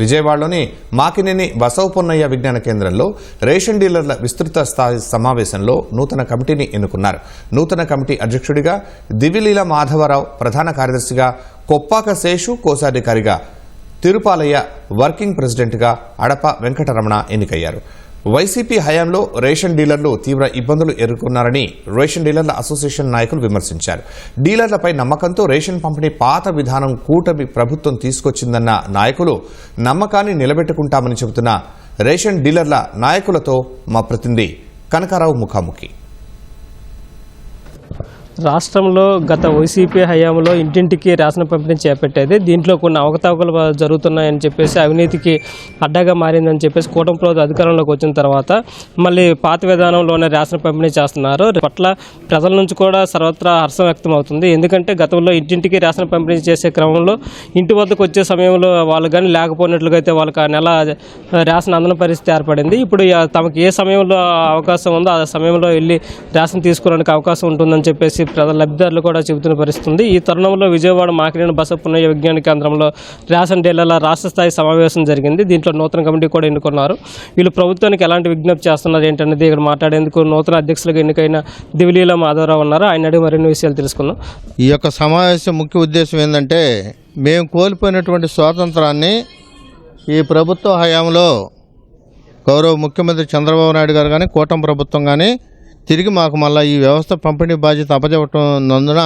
విజయవాడలోని మాకినేని బసవపున్నయ్య విజ్ఞాన కేంద్రంలో రేషన్ డీలర్ల విస్తృత స్థాయి సమావేశంలో నూతన కమిటీని ఎన్నుకున్నారు. నూతన కమిటీ అధ్యక్షుడిగా దివిలీల మాధవరావు ప్రధాన కార్యదర్శిగా కొప్పాక శేషు కోశాధికారిగా తిరుపాలయ్య వర్కింగ్ ప్రెసిడెంట్గా అడప వెంకటరమణ ఎన్నికయ్యారు. వైసీపీ హయాంలో రేషన్ డీలర్లు తీవ్ర ఇబ్బందులు ఎదుర్కొన్నారని రేషన్ డీలర్ల అసోసియేషన్ నాయకులు విమర్శించారు. డీలర్లపై నమ్మకంతో రేషన్ పంపిణీ పాత విధానం కూటమి ప్రభుత్వం తీసుకొచ్చిందన్న నాయకులు నమ్మకాన్ని నిలబెట్టుకుంటామని చెబుతున్న రేషన్ డీలర్ల నాయకులతో మా ప్రతినిధి కనకారావు ముఖాముఖి. రాష్ట్రంలో గత వైసీపీ హయాంలో ఇంటింటికి రేషన్ పంపిణీ చేపట్టేది. దీంట్లో కొన్ని అవకతవకలు జరుగుతున్నాయని చెప్పేసి అవినీతికి అడ్డగా మారిందని చెప్పేసి కూటమి ప్రభుత్వం అధికారంలోకి వచ్చిన తర్వాత మళ్ళీ పాత విధానంలోనే రేషన్ పంపిణీ చేస్తున్నారు. పట్ల ప్రజల నుంచి కూడా సర్వత్రా హర్షం వ్యక్తం అవుతుంది ఎందుకంటే గతంలో ఇంటింటికి రేషన్ పంపిణీ చేసే క్రమంలో ఇంటి వద్దకు వచ్చే సమయంలో వాళ్ళు కానీ లేకపోయినట్లుగా అయితే వాళ్ళకి ఆ నెల రేషన్ అందని పరిస్థితి ఏర్పడింది. ఇప్పుడు తమకు ఏ సమయంలో అవకాశం ఉందో ఆ సమయంలో వెళ్ళి రేషన్ తీసుకోవడానికి అవకాశం ఉంటుందని చెప్పేసి లబ్ధిదారులు కూడా చెబుతున్న పరిస్థితుంది. ఈ తరుణంలో విజయవాడ మాకిరేణ బస పునయ విజ్ఞాన కేంద్రంలో రేషన్ డీలర్ల రాష్ట్ర స్థాయి సమావేశం జరిగింది. దీంట్లో నూతన కమిటీ కూడా ఎన్నుకున్నారు. వీళ్ళు ప్రభుత్వానికి ఎలాంటి విజ్ఞప్తి చేస్తున్నారు ఏంటనేది ఇక్కడ మాట్లాడేందుకు నూతన అధ్యక్షులుగా ఎన్నికైన దివిలీల మాధవరావు ఉన్నారు. ఆయన అడిగి మరిన్ని విషయాలు తెలుసుకుందాం. ఈ యొక్క సమావేశం ముఖ్య ఉద్దేశం ఏంటంటే మేము కోల్పోయినటువంటి స్వాతంత్రాన్ని ఈ ప్రభుత్వ హయాంలో గౌరవ ముఖ్యమంత్రి చంద్రబాబు నాయుడు గారు కానీ కూటమి ప్రభుత్వం కానీ తిరిగి మాకు మళ్ళీ ఈ వ్యవస్థ పంపిణీ బాధ్యత అప్పచెప్పటం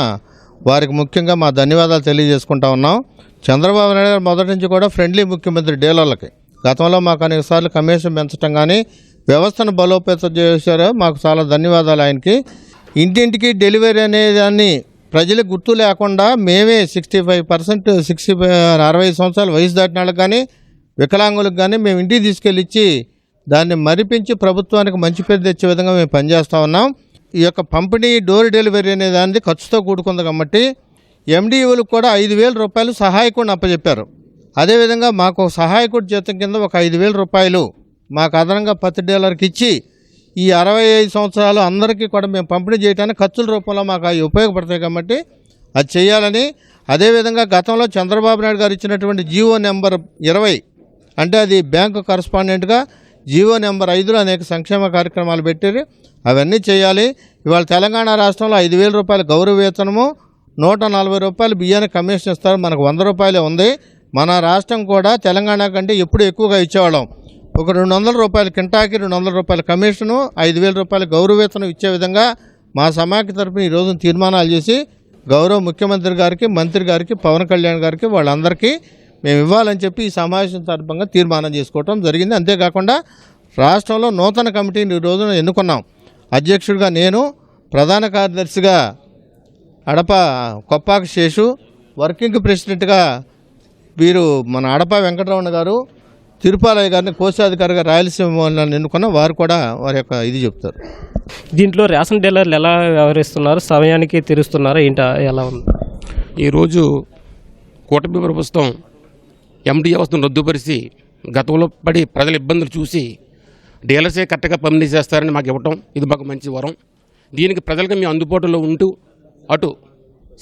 వారికి ముఖ్యంగా మా ధన్యవాదాలు తెలియజేసుకుంటా ఉన్నాం. చంద్రబాబు నాయుడు గారు మొదటి నుంచి కూడా ఫ్రెండ్లీ ముఖ్యమంత్రి డీలర్లకి. గతంలో మాకు అనేక సార్లు కమిషన్ పెంచడం కానీ వ్యవస్థను బలోపేతం చేశారు. మాకు చాలా ధన్యవాదాలు ఆయనకి. ఇంటింటికి డెలివరీ అనే దాన్ని ప్రజలకు గుర్తు లేకుండా మేమే sixty five percent sixty five అరవై సంవత్సరాల వయసు దాటిన వాళ్ళకి కానీ వికలాంగులకు కానీ మేము ఇంటికి తీసుకెళ్ళి ఇచ్చి దాన్ని మరిపించి ప్రభుత్వానికి మంచి పేరు తెచ్చే విధంగా మేము పనిచేస్తూ ఉన్నాం. ఈ యొక్క పంపిణీ డోర్ డెలివరీ అనే దాన్ని ఖర్చుతో కూడుకుంది కాబట్టి ఎండిఓలకు కూడా ఐదు వేల రూపాయలు సహాయకుడిని అప్పచెప్పారు అదేవిధంగా మాకు సహాయకుడి జీతం కింద ఒక ఐదు వేల రూపాయలు మాకు అదనంగా పత్తి డీలర్కి ఇచ్చి ఈ అరవై ఐదు సంవత్సరాలు అందరికీ కూడా మేము పంపిణీ చేయడానికి ఖర్చుల రూపంలో మాకు అవి ఉపయోగపడతాయి కాబట్టి అది చేయాలని. అదేవిధంగా గతంలో చంద్రబాబు నాయుడు గారు ఇచ్చినటువంటి జీవో నెంబర్ ఇరవై అంటే అది బ్యాంకు కరస్పాండెంట్గా జీవో నెంబర్ ఐదులో అనేక సంక్షేమ కార్యక్రమాలు పెట్టారు అవన్నీ చేయాలి. ఇవాళ తెలంగాణ రాష్ట్రంలో ఐదు వేల రూపాయల గౌరవ వేతనము నూట నలభై రూపాయలు బియ్యానికి కమిషన్ ఇస్తారు. మనకు వంద రూపాయలే ఉంది. మన రాష్ట్రం కూడా తెలంగాణ కంటే ఎప్పుడు ఎక్కువగా ఇచ్చేవాళ్ళం. ఒక రెండు వందల రూపాయలు కింటాకి రెండు వందల రూపాయల కమిషను ఐదు వేల రూపాయల గౌరవ వేతనం ఇచ్చే విధంగా మా సమాఖ్య తరపున ఈ రోజున తీర్మానాలు చేసి గౌరవ ముఖ్యమంత్రి గారికి మంత్రి గారికి పవన్ కళ్యాణ్ గారికి వాళ్ళందరికీ మేము ఇవ్వాలని చెప్పి ఈ సమావేశం సందర్భంగా తీర్మానం చేసుకోవటం జరిగింది. అంతేకాకుండా రాష్ట్రంలో నూతన కమిటీని ఈ రోజున ఎన్నుకున్నాం. అధ్యక్షుడిగా నేను ప్రధాన కార్యదర్శిగా అడప కొప్పాక శేషు వర్కింగ్ ప్రెసిడెంట్గా వీరు మన అడప వెంకటరమణ గారు తిరుపాలయ్య గారిని కోశాధికారిగా రాయలసీమ ఎన్నుకున్న. వారు కూడా వారి యొక్క ఇది చెప్తారు. దీంట్లో రేషన్ డీలర్లు ఎలా వ్యవహరిస్తున్నారు? సమయానికి తీరుస్తున్నారా? ఏంటి ఎలా ఉంది? ఈరోజు కూటమి ప్రభుత్వం ఎండి వ్యవస్థను రద్దుపరిచి గతంలో పడి ప్రజల ఇబ్బందులు చూసి డీలర్సే కరెక్ట్గా పంపిణీ చేస్తారని మాకు ఇవ్వటం ఇది మాకు మంచి వరం. దీనికి ప్రజలకు మేము అందుబాటులో ఉంటూ అటు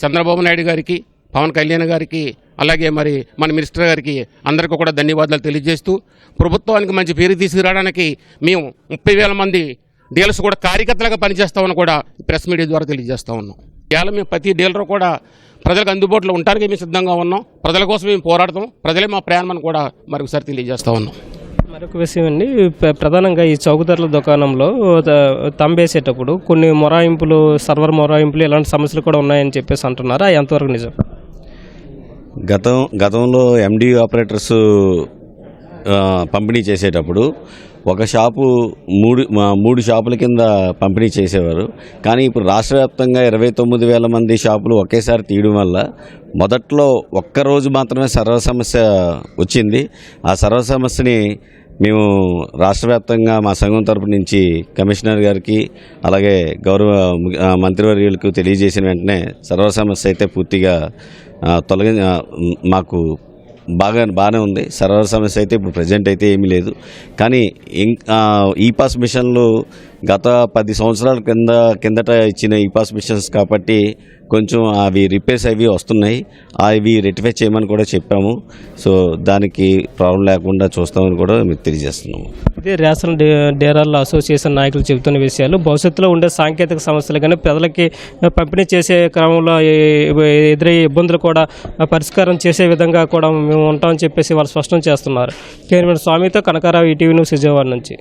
చంద్రబాబు నాయుడు గారికి పవన్ కళ్యాణ్ గారికి అలాగే మరి మన మినిస్టర్ గారికి అందరికీ కూడా ధన్యవాదాలు తెలియజేస్తూ ప్రభుత్వానికి మంచి పేరు తీసుకురావడానికి మేము ముప్పై వేల మంది డీలర్స్ కూడా కార్యకర్తలుగా పనిచేస్తామని కూడా ప్రెస్ మీడియా ద్వారా తెలియజేస్తా ఉన్నాం. ఇవాళ మేము ప్రతి డీలర్ కూడా ప్రజలకు అందుబాటులో ఉండడానికి మేము సిద్ధంగా ఉన్నాం. ప్రజల కోసం మేము పోరాడతాం. ప్రజలే మా ప్రయాణం కూడా మరొకసారి తెలియజేస్తా ఉన్నాం. మరొక విషయం అండి ప్ర- ప్రధానంగా ఈ చౌకధరల దుకాణంలో తంబేసేటప్పుడు కొన్ని మొరాయింపులు సర్వర్ మొరాయింపులు ఇలాంటి సమస్యలు కూడా ఉన్నాయని చెప్పేసి అంటున్నారు? అది ఎంతవరకు నిజం? గతం గతంలో ఎండి ఆపరేటర్స్ పంపిణీ చేసేటప్పుడు ఒక షాపు మూడు మూడు షాపుల కింద పంపిణీ చేసేవారు. కానీ ఇప్పుడు రాష్ట్ర వ్యాప్తంగా ఇరవై తొమ్మిది వేల మంది షాపులు ఒకేసారి తీయడం వల్ల మొదట్లో ఒక్క రోజు మాత్రమే సర్వ సమస్య వచ్చింది. ఆ సర్వ సమస్యని మేము రాష్ట్ర వ్యాప్తంగా మా సంఘం తరపు నుంచి కమిషనర్ గారికి అలాగే గౌరవ మంత్రివర్యులకు తెలియజేసిన వెంటనే సర్వ సమస్య అయితే పూర్తిగా తొలగి మాకు బాగా బాగానే ఉంది. సర్వర్ సమస్య అయితే ఇప్పుడు ప్రజెంట్ అయితే ఏమీ లేదు. కానీ ఇంకా ఈ పాస్ మిషన్లు గత పది సంవత్సరాల కింద కిందట ఇచ్చిన ఈ పాస్ మిషన్స్ కాబట్టి కొంచెం అవి రిపేర్స్ అవి వస్తున్నాయి. అవి రెటిఫై చేయమని కూడా చెప్పాము. సో దానికి ప్రాబ్లం లేకుండా చూస్తామని కూడా మేము తెలియజేస్తున్నాము. ఇదే రేషన్ డే డేరాల అసోసియేషన్ నాయకులు చెబుతున్న విషయాలు భవిష్యత్తులో ఉండే సాంకేతిక సమస్యలు కానీ ప్రజలకి పంపిణీ చేసే క్రమంలో ఎదురయ్యే ఇబ్బందులు కూడా పరిష్కారం చేసే విధంగా కూడా మేము ఉంటామని చెప్పేసి వాళ్ళు స్పష్టం చేస్తున్నారు. కేవలం స్వామితో కనకారావు ఈటీవీ న్యూస్ విజయవాడ నుంచి.